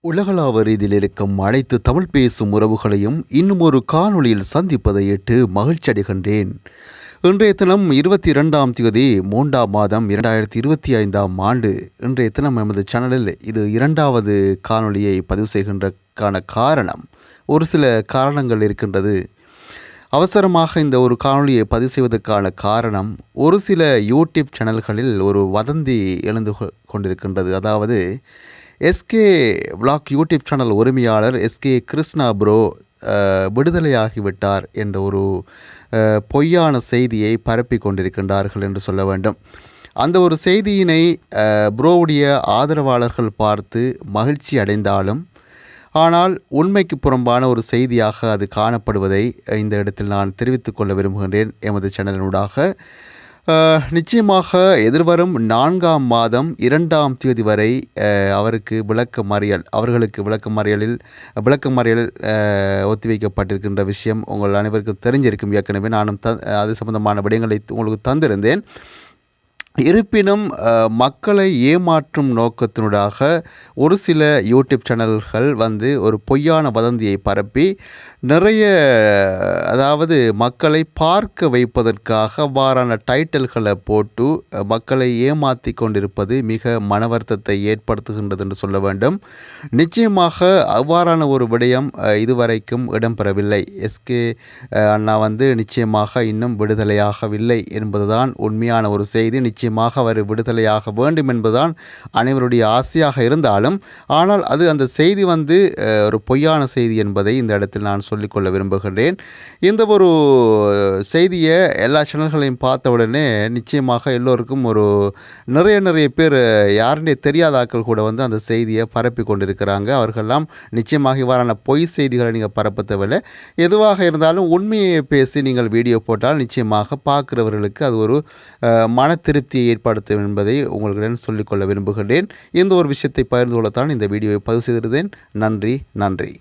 உலகளாவ ரீதியில் இருக்கும் அனைத்து தமிழ் பேசும் உறவுகளையும் இன்னும் ஒரு காணொளியில் சந்திப்பதையிட்டு மகிழ்ச்சி அடைகின்றேன். இன்றைய தினம் இருபத்தி இரண்டாம் தேதி மூன்றாம் மாதம் இரண்டாயிரத்தி இருபத்தி ஐந்தாம் ஆண்டு. இன்றைய தினம் எமது சேனலில் இது இரண்டாவது காணொளியை பதிவு செய்கின்றக்கான காரணம் ஒரு சில காரணங்கள் இருக்கின்றது. அவசரமாக இந்த ஒரு காணொளியை பதிவு செய்வதற்கான காரணம் ஒரு சில யூடியூப் சேனல்களில் ஒரு வதந்தி எழுந்து கொ- கொண்டிருக்கின்றது. அதாவது எஸ்கே விளாக் யூடியூப் சேனல் உரிமையாளர் எஸ்கே கிருஷ்ணா ப்ரோ விடுதலையாகிவிட்டார் என்ற ஒரு பொய்யான செய்தியை பரப்பி கொண்டிருக்கின்றார்கள் என்று சொல்ல வேண்டும். அந்த ஒரு செய்தியினை ப்ரோவுடைய ஆதரவாளர்கள் பார்த்து மகிழ்ச்சி அடைந்தாலும் ஆனால் உண்மைக்கு புறம்பான ஒரு செய்தியாக அது காணப்படுவதை இந்த இடத்தில் நான் தெரிவித்துக் கொள்ள விரும்புகின்றேன். எமது சேனலினூடாக நிச்சயமாக எதிர்வரும் நான்காம் மாதம் இரண்டாம் தேதி வரை அவருக்கு விளக்க மறியல் அவர்களுக்கு விளக்க மறியலில் விளக்க மறியல் ஒத்திவைக்கப்பட்டிருக்கின்ற விஷயம் உங்கள் அனைவருக்கும் தெரிஞ்சிருக்கும். ஏற்கனவே நானும் த அது சம்பந்தமான விடயங்களை உங்களுக்கு தந்திருந்தேன். இருப்பினும் மக்களை ஏமாற்றும் நோக்கத்தினூடாக ஒரு சில யூடியூப் சேனல்கள் வந்து ஒரு பொய்யான வதந்தியை பரப்பி நிறைய அதாவது மக்களை பார்க்க வைப்பதற்காக அவ்வாறான டைட்டில்களை போட்டு மக்களை ஏமாற்றி கொண்டிருப்பது மிக மனவர்த்தத்தை ஏற்படுத்துகின்றது என்று சொல்ல வேண்டும். நிச்சயமாக அவ்வாறான ஒரு விடயம் இதுவரைக்கும் இடம்பெறவில்லை. எஸ்கே அண்ணா வந்து நிச்சயமாக இன்னும் விடுதலையாகவில்லை என்பதுதான் உண்மையான ஒரு செய்தி. நிச்சயம் நிச்சயமாக அவர் விடுதலையாக வேண்டும் என்பதுதான் அனைவருடைய ஆசையாக இருந்தாலும் ஆனால் அது அந்த செய்தி வந்து ஒரு பொய்யான செய்தி என்பதை இந்த இடத்தில் நான் சொல்லிக்கொள்ள விரும்புகிறேன் இந்த ஒரு செய்தியை எல்லா சேனல்களையும் பார்த்த உடனே நிச்சயமாக எல்லோருக்கும் ஒரு நிறைய நிறைய பேர் யாருன்னே தெரியாத ஆக்கள் கூட வந்து அந்த செய்தியை பரப்பி கொண்டிருக்கிறாங்க. அவர்கள்லாம் நிச்சயமாக இவ்வாறான பொய் செய்திகளை நீங்கள் பரப்ப தேவையில்லை எதுவாக இருந்தாலும் உண்மையை பேசி நீங்கள் வீடியோ போட்டால் நிச்சயமாக பார்க்குறவர்களுக்கு அது ஒரு மன திருப்தி திருப்தியை ஏற்படுத்தும் என்பதை உங்களுடன் சொல்லிக்கொள்ள விரும்புகின்றேன். இந்த ஒரு விஷயத்தை பகிர்ந்து கொள்ளத்தான் இந்த வீடியோவை பதிவு செய்திருந்தேன் நன்றி நன்றி.